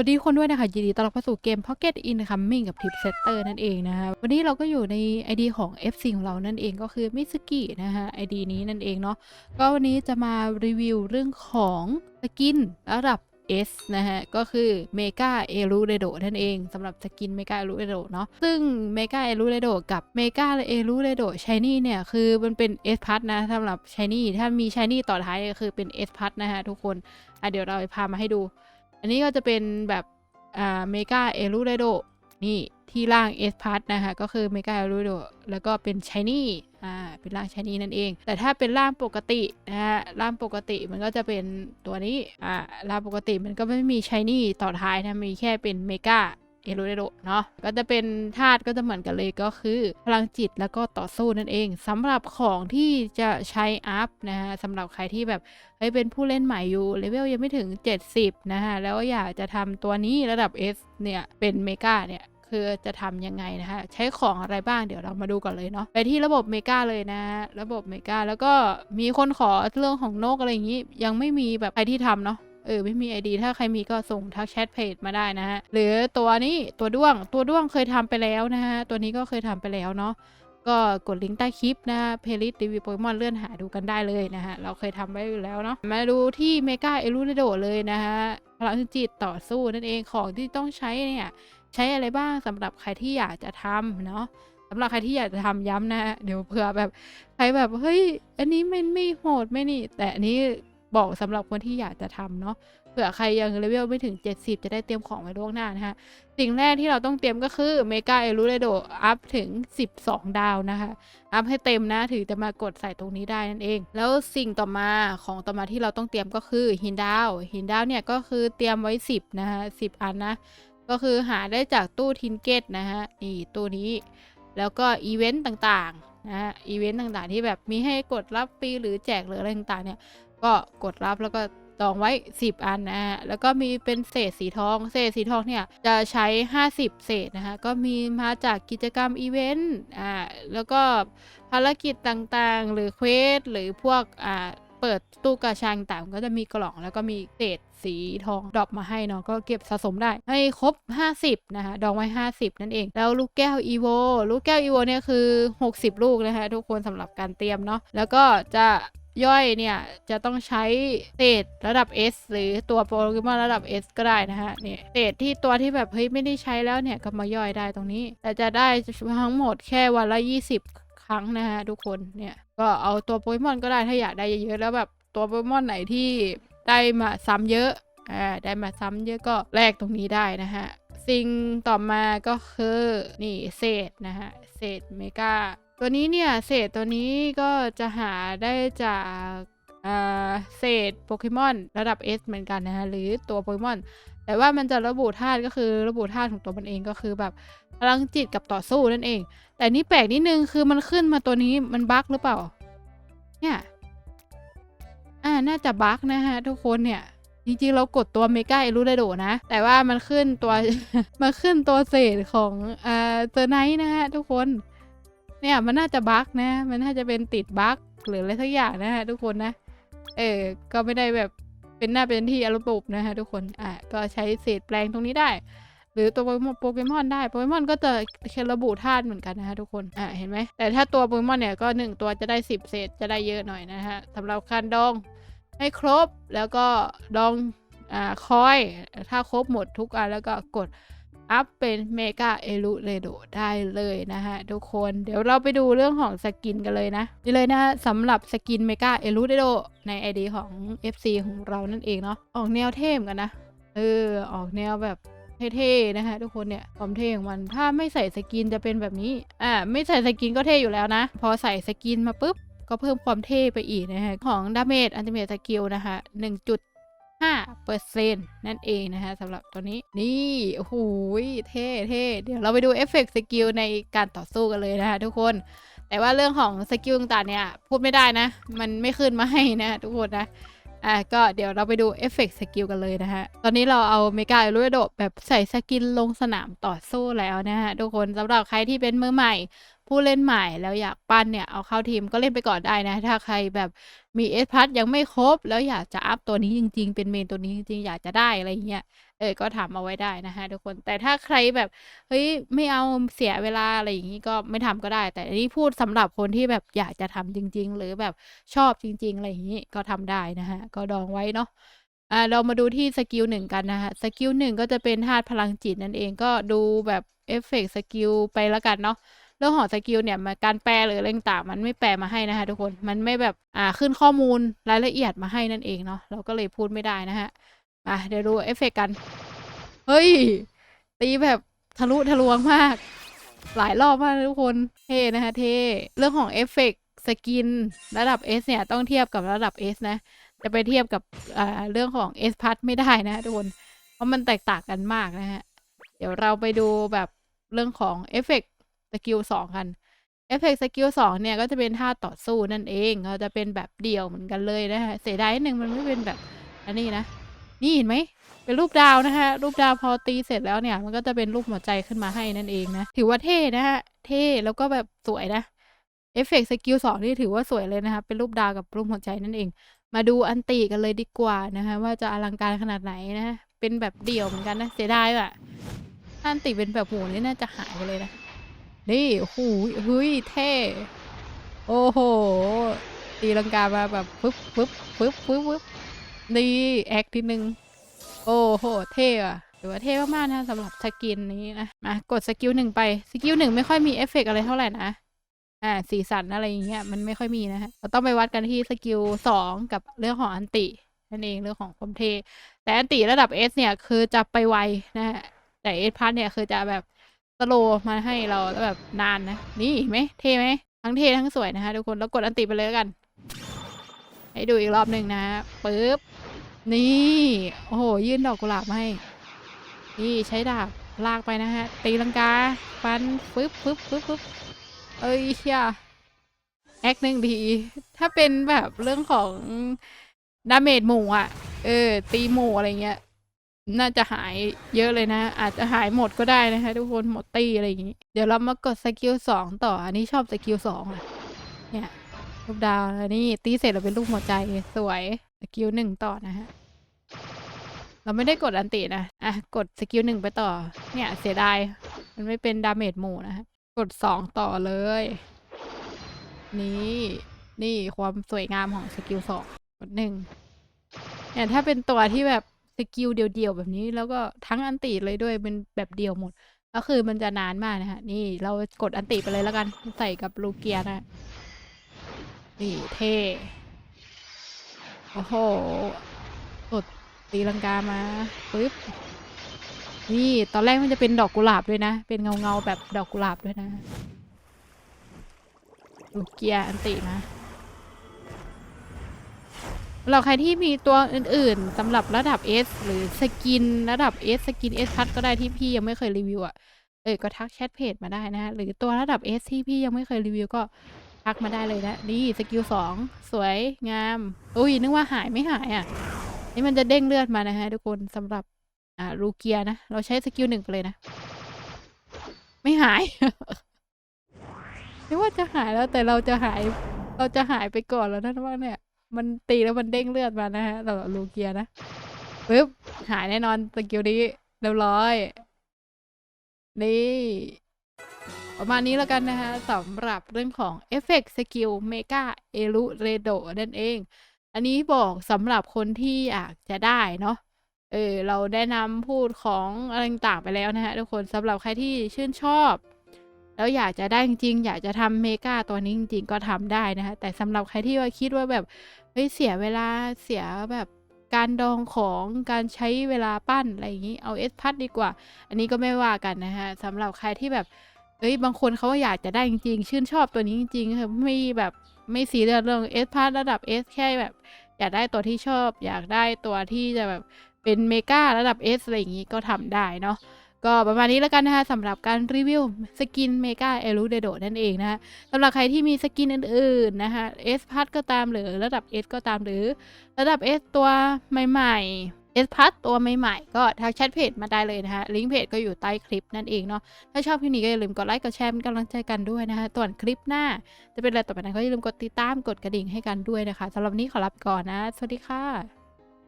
วัสดีคนด้วยนะคะยินดีต้อนรับเข้าสู่เกม Pocket Incoming กับ Tip Setter นั่นเองนะคะวันนี้เราก็อยู่ใน ID ของ FC ของเรานั่นเองก็คือมิสกินะคะ ID นี้นั่นเองเนาะก็วันนี้จะมารีวิวเรื่องของสกินระดับ S นะฮะ ก็คือ Mega e l u r e d o นั่นเองสำหรับสกิน Mega e l u r e d o เนาะซึ่ง Mega e l u r e d o กับ Mega e l u r e d o Shiny เนี่ย คือมันเป็น S p a s นะสำหรับ Shiny ถ้ามี Shiny ต่อท้ายก็คือเป็น S p a s นะฮะทุกคนอะเดี๋ยวเราไปพามาให้ดู อันนี้ก็จะเป็นแบบอ่าเมกาเอลูเรโดนี่ที่ล่างเอสพัทนะคะก็คือเมกาเอลูเรโดแล้วก็เป็นชายนี่อ่าเป็นร่างชายนี่นั่นเอง แต่ถ้าเป็นร่างปกตินะฮะร่างปกติมันก็จะเป็นตัวนี้อ่าร่างปกติมันก็ไม่มีชายนี่ต่อท้ายนะมีแค่เป็นเมกา เอลูเรโดเนาะก็จะเป็นธาตุก็จะเหมือนกันเลยก็คือ พลังจิตแล้วก็ต่อสู้นั่นเองสำหรับของที่จะใช้อัพนะฮะสำหรับใครที่แบบเฮ้ยเป็นผู้เล่นใหม่อยู่เลเวลยังไม่ถึง 70 นะฮะ แล้วอยากจะทำตัวนี้ระดับ S เนี่ยเป็นเมกาเนี่ยคือจะทำยังไงนะคะใช้ของอะไรบ้างเดี๋ยวเรามาดูก่อนเลยเนาะไปที่ระบบเมกาเลยนะ ระบบเมกาแล้วก็มีคนขอเรื่องของนกอะไรอย่างนี้ ยังไม่มีแบบใครที่ทำเนาะ เออไม่มีไอดีถ้าใครมีก็ส่งทักแชทเพจมาได้นะฮะหรือตัวนี้ตัวด้วงตัวด้วงเคยทำไปแล้วนะฮะตัวนี้ก็เคยทำไปแล้วเนาะก็กดลิงก์ใต้คลิปนะฮะเพลย์รีวิวโปเกมอนเลื่อนหาดูกันได้เลยนะฮะเราเคยทำไว้อยู่แล้วเนาะมาดูที่เมกาเอลูเรโดเลยนะฮะพลังจิตต่อสู้นั่นเองของที่ต้องใช้เนี่ยใช้อะไรบ้างสำหรับใครที่อยากจะทำเนาะสำหรับใครที่อยากจะทำย้ำนะเดี๋ยวเผื่อแบบใครแบบเฮ้ยอันนี้ไม่ไม่โหดไม่นี่ แต่อันนี้ บอกสำหรับคนที่อยากจะทำเนาะเผื่อใครยังเลเวลไม่ถึง 70 จะได้เตรียมของไว้ล่วงหน้านะฮะ สิ่งแรกที่เราต้องเตรียมก็คือเมกาเอลูเรโดอัพถึง 12 ดาวนะคะ อัพให้เต็มนะถึงจะมากดใส่ตรงนี้ได้นั่นเอง แล้วสิ่งต่อมาของต่อมาที่เราต้องเตรียมก็คือหินดาว หินดาวเนี่ยก็คือเตรียมไว้ 10 นะคะ10 อันนะ ก็คือหาได้จากตู้ทินเกตนะฮะนี่ตู้นี้ แล้วก็อีเวนต์ต่างๆ นะฮะอีเวนต์ต่างๆ ที่แบบมีให้กดรับฟรีหรือแจกหรืออะไรต่างๆเนี่ยก็กดรับแล้วก็จองไว้ 10 อันนะฮะ แล้วก็มีเป็นเศษสีทอง เศษสีทองเนี่ยจะใช้ 50 เศษนะคะ ก็มีมาจากกิจกรรมอีเวนต์ อ่า แล้วก็ภารกิจต่างๆ หรือเควส หรือพวก อ่า เปิดตู้กาชาต่างก็จะมีกล่องแล้วก็มีเศษสีทองดรอปมาให้เนาะก็เก็บสะสมได้ ให้ครบ 50 นะคะดองไว้ 50 นั่นเอง แล้วลูกแก้วอีโวลูกแก้วอีโวเนี่ยคือ 60 ลูกนะคะทุกคนสำหรับการเตรียมเนาะแล้วก็จะย่อยเนี่ย จะต้องใช้เศษระดับ S หรือตัวโปเกมอนระดับ S ก็ได้นะฮะเนี่ยเศษที่ตัวที่แบบเฮ้ยไม่ได้ใช้แล้วเนี่ยก็มาย่อยได้ตรงนี้ แต่จะได้ทั้งหมดแค่วันละ 20 ครั้งนะฮะทุกคนเนี่ยก็เอาตัวโปเกมอนก็ได้ถ้าอยากได้เยอะๆแล้วแบบตัวโปเกมอนไหนที่ได้มาซ้ำเยอะอ่าได้มาซ้ำเยอะก็แลกตรงนี้ได้นะฮะสิ่งต่อมาก็คือนี่เศษนะฮะเศษเมกาตัวนี้เนี่ยเศษตัวนี้ก็จะหาได้จากอ่าเศษโปเกมอนระดับ S เหมือนกันนะฮะหรือตัวโปเกมอนแต่ว่ามันจะระบุธาตุก็คือระบุธาตุของตัวมันเองก็คือแบบ พลังจิตกับต่อสู้นั่นเอง แต่นี่แปลกนิดนึงคือมันขึ้นมาตัวนี้มันบั๊กหรือเปล่า เนี่ย อ่า น่าจะบั๊กนะฮะ ทุกคนเนี่ย จริงๆ เรากดตัวเมกาเอลูไดโดนะ แต่ว่ามันขึ้นตัวมาขึ้นตัวเศษของอ่าเซอร์ไนท์นะฮะ ทุกคน เนี่ยมันน่าจะบั๊กนะ มันน่าจะเป็นติดบั๊กหรืออะไรสักอย่างนะฮะทุกคนนะ เออ ก็ไม่ได้แบบเป็นหน้าเป็นที่อารมณ์ปุบนะฮะทุกคน อะ ก็ใช้เศษแปลงตรงนี้ได้ หรือตัวโปเกมอนได้โปเกมอนก็จะแค่ระบุธาตุเหมือนกันนะฮะทุกคนอะเห็นไหมแต่ถ้าตัวโปเกมอนเนี่ยก็หนึ่งตัวจะได้สิบเศษจะได้เยอะหน่อยนะฮะสำหรับการดองให้ครบแล้วก็ดองอ่าคอย ถ้าครบหมดทุกอันแล้วก็กดอัพเป็นเมกาเอลูเรโดได้เลยนะฮะทุกคนเดี๋ยวเราไปดูเรื่องของสกินกันเลยนะ นี่เลยนะสำหรับสกินเมกาเอลูเรโดใน ID ของ FC ของเรานั่นเองเนาะออกแนวเท่มกันนะ เออ ออกแนวแบบ เท่ๆนะฮะทุกคนเนี่ยความเท่ของมันถ้าไม่ใส่สกินจะเป็นแบบนี้อ่าไม่ใส่สกินก็เท่อยู่แล้วนะ พอใส่สกินมาปุ๊บก็เพิ่มความเท่ไปอีกนะฮะของดาเมจอันติเมทสกิลนะคะ1จุด5เปอร์เซ็นต์นั่นเองนะคะสำหรับตัวนี้นี่โอ้โหเท่เท่เดี๋ยวเราไปดูเอฟเฟกต์สกิลในการต่อสู้กันเลยนะคะทุกคนแต่ว่าเรื่องของสกิลต่างๆเนี่ยพูดไม่ได้นะ มันไม่ขึ้นมาให้นะทุกคนนะ อะก็เดี๋ยวเราไปดูเอฟเฟกต์สกิลกันเลยนะฮะ ตอนนี้เราเอาเมกาลูโดแบบใส่สกินลงสนามต่อสู้แล้วนะฮะ ทุกคนสำหรับใครที่เป็นมือใหม่ ผู้เล่นใหม่แล้วอยากปั้นเนี่ยเอาเข้าทีมก็เล่นไปก่อนได้นะ ถ้าใครแบบมีเอสพัทยังไม่ครบ แล้วอยากจะอัพตัวนี้จริง ๆ เป็นเมนตัวนี้จริงๆ อยากจะได้อะไรเงี้ยเออก็ถามเอาไว้ได้นะคะทุกคนแต่ถ้าใครแบบเฮ้ยไม่เอาเสียเวลาอะไรอย่างนี้ก็ไม่ทำก็ได้ แต่อันนี้พูดสำหรับคนที่แบบอยากจะทำจริง ๆ หรือแบบชอบจริง ๆ อะไรอย่างนี้ก็ทำได้นะฮะก็ดองไว้เนาะอ่าเรามาดูที่สกิลหนึ่งกันนะคะสกิลหนึ่งก็จะเป็นธาตุพลังจิตนั่นเองก็ดูแบบเอฟเฟกต์สกิลไปแล้วกันเนาะ เรื่องของสกิลเนี่ยการแปลหรืออะไรต่างมันไม่แปลมาให้นะคะทุกคนมันไม่แบบอ่าขึ้นข้อมูลรายละเอียดมาให้นั่นเองเนาะเราก็เลยพูดไม่ได้นะฮะอะเดี๋ยวดูเอฟเฟกต์กัน เฮ้ย ตีแบบทะลุทะลวงมาก หลายรอบมากทุกคนเท่นะคะเท่เรื่องของเอฟเฟกต์สกินระดับ S เนี่ยต้องเทียบกับระดับ S นะ จะไปเทียบกับอ่าเรื่องของ S พัทไม่ได้นะทุกคน เพราะมันแตกต่างกันมากนะฮะ เดี๋ยวเราไปดูแบบเรื่องของเอฟเฟกต์ สกิลสองกันเอฟเฟกต์สกิลสองเนี่ยก็จะเป็นท่าต่อสู้นั่นเองเขาจะเป็นแบบเดี่ยวเหมือนกันเลยนะฮะเสียดายนิดนึงมันไม่เป็นแบบอันนี้นะ นี่เห็นไหมเป็นรูปดาวนะคะ รูปดาวพอตีเสร็จแล้วเนี่ย มันก็จะเป็นรูปหัวใจขึ้นมาให้นั่นเองนะ ถือว่าเท่นะฮะเท่แล้วก็แบบสวยนะเอฟเฟกต์สกิลสองนี่ถือว่าสวยเลยนะคะเป็นรูปดาวกับรูปหัวใจนั่นเอง มาดูอันตีกันเลยดีกว่านะคะว่าจะอลังการขนาดไหนนะเป็นแบบเดี่ยวเหมือนกันนะเสียดายอะถ้าอันติเป็นแบบหูนี่น่าจะหายไปเลยนะ นี่โอ้โหเฮ้ยเท่ โอ้โห ตีลังกามาแบบปึ๊บปึ๊บปึ๊บปึ๊บปึ๊บนี่แอคทีนึงโอ้โห เท่อะถือว่าเท่มากๆนะสำหรับสกินนี้นะ มากดสกิลหนึ่งไป สกิลหนึ่งไม่ค่อยมีเอฟเฟกต์อะไรเท่าไหร่นะ อ่า สีสันอะไรอย่างเงี้ยมันไม่ค่อยมีนะฮะเราต้องไปวัดกันที่สกิลสองกับเรื่องของอันตินั่นเองเรื่องของความเท่แต่อันติระดับ S เนี่ยคือจะไปไวนะฮะแต่เอสพัทเนี่ยคือจะแบบ สโลมาให้เราแล้วแบบนานนะ นี่ไหมเท่ไหมทั้งเท่ทั้งสวยนะคะทุกคนแล้วกดอันติไปเลยกัน ให้ดูอีกรอบหนึ่งนะปึ๊บนี่โอ้โหยื่นดอกกุหลาบมาให้นี่ใช้ดาบลากไปนะฮะ ตีลังกาฟันปึ๊บปึ๊บปึ๊บปึ๊บเอ้ยเชียแอคหนึ่งทีถ้าเป็นแบบเรื่องของดาเมจหมู่อะ เออ ตีหมู่อะไรเงี้ย น่าจะหายเยอะเลยนะ อาจจะหายหมดก็ได้นะคะ ทุกคนหมดตีอะไรอย่างงี้ เดี๋ยวเรามากดสกิลสองต่อ อันนี้ชอบสกิลสองอะ เนี่ยรูปดาวอันนี้ตีเสร็จเราเป็นรูปหัวใจสวยสกิลหนึ่งต่อนะฮะเราไม่ได้กดอันตินะอะกดสกิลหนึ่งไปต่อ เนี่ยเสียดายมันไม่เป็นดาเมจหมู่นะฮะกดสองต่อเลย นี่นี่ความสวยงามของสกิลสองกดหนึ่งเนี่ยถ้าเป็นตัวที่แบบ สกิลเดียวๆแบบนี้แล้วก็ทั้งอันติเลยด้วยเป็นแบบเดียวหมด ก็คือมันจะนานมากนะฮะ นี่เรากดอันติไปเลยแล้วกันใส่กับลูเกียนะนี่เท่โอ้โหกดตีลังกามาปึ๊บนี่ตอนแรกมันจะเป็นดอกกุหลาบด้วยนะ เป็นเงาเงาๆแบบดอกกุหลาบด้วยนะลูเกียอันติมา เราใครที่มีตัวอื่นๆสำหรับระดับ S หรือสกินระดับ S สกิน S พัดก็ได้ที่พี่ยังไม่เคยรีวิวอะเออก็ทักแชทเพจมาได้นะ หรือตัวระดับ S ที่พี่ยังไม่เคยรีวิวก็ทักมาได้เลยนะนี่สกิลสองสวยงามอุ้ยนึกว่าหายไม่หายอะนี่มันจะเด้งเลือดมานะฮะทุกคนสำหรับอ่ารูเกียนะ เราใช้สกิลหนึ่งไปเลยนะ ไม่หายไม่ว่าจะหายแล้วแต่เราจะหาย เราจะหายไปก่อนแล้วนั่นว่าเนี่ย มันตีแล้วมันเด้งเลือดมานะฮะเราลูเกียนะปึ๊บหายแน่นอนสกิลนี้เรียบร้อย นี่ประมาณนี้แล้วกันนะฮะสำหรับเรื่องของเอฟเฟกต์สกิลเมกาเอลุเรโดนั่นเอง อันนี้บอกสำหรับคนที่อยากจะได้เนาะเออเราแนะนำพูดของอะไรต่างไปแล้วนะฮะทุกคนสำหรับใครที่ชื่นชอบ แล้วอยากจะได้จริงๆอยากจะทำเมกาตัวนี้จริงๆก็ทำได้นะฮะแต่สำหรับใครที่ว่าคิดว่าแบบเฮ้ยเสียเวลาเสียแบบการดองของการใช้เวลาปั้นอะไรอย่างนี้เอาเอสพัดดีกว่า อันนี้ก็ไม่ว่ากันนะฮะสำหรับใครที่แบบเอ้ยบางคนเขาก็อยากจะได้จริงๆ ชื่นชอบตัวนี้จริงๆคือไม่แบบไม่สีเรียสเรื่องเอสพัดระดับเอสแค่แบบ อยากได้ตัวที่ชอบ อยากได้ตัวที่จะแบบเป็นเมการะดับ S อะไรอย่างนี้ก็ทำได้เนาะ ก็ประมาณนี้แล้วกันนะคะสำหรับการรีวิวสกินเมกาเอลูเดโดนั่นเองนะคะสำหรับใครที่มีสกินอื่นๆนะคะ S พัทก็ตามหรือระดับ S ก็ตามหรือระดับ S ตัวใหม่ๆ S พัทตัวใหม่ๆ ก็ทักแชทเพจมาได้เลยนะคะลิงก์เพจก็อยู่ใต้คลิปนั่นเองเนาะถ้าชอบคลิปนี้ก็อย่าลืมกดไลค์กดแชร์เป็นกำลังใจกันด้วยนะคะส่วนคลิปหน้า จะเป็นอะไรต่อไปนั้นก็อย่าลืมกดติดตามกดกระดิ่งให้กันด้วยนะคะสำหรับนนี้ขอลาไปก่อนนะ สวัสดีค่ะ